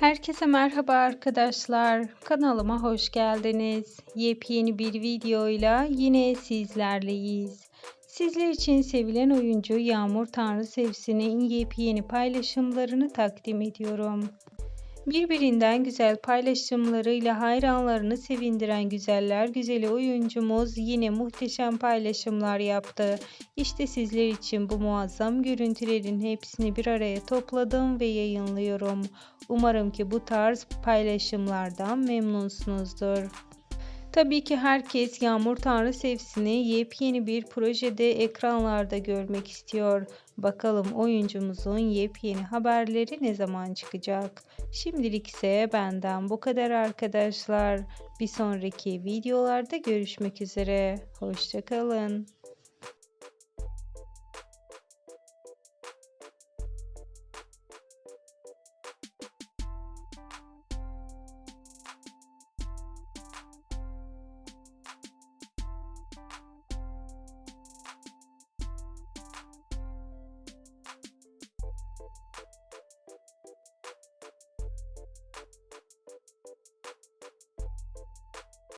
Herkese merhaba arkadaşlar. Kanalıma hoş geldiniz. Yepyeni bir videoyla yine sizlerleyiz. Sizler için sevilen oyuncu Yağmur Tanrısevsi'nin yepyeni paylaşımlarını takdim ediyorum. Birbirinden güzel paylaşımlarıyla hayranlarını sevindiren güzeller güzeli oyuncumuz yine muhteşem paylaşımlar yaptı. İşte sizler için bu muazzam görüntülerin hepsini bir araya topladım ve yayınlıyorum. Umarım ki bu tarz paylaşımlardan memnunsunuzdur. Tabii ki herkes Yağmur Tanrısevsi'ni yepyeni bir projede ekranlarda görmek istiyor. Bakalım oyuncumuzun yepyeni haberleri ne zaman çıkacak? Şimdilik ise benden bu kadar arkadaşlar. Bir sonraki videolarda görüşmek üzere. Hoşçakalın.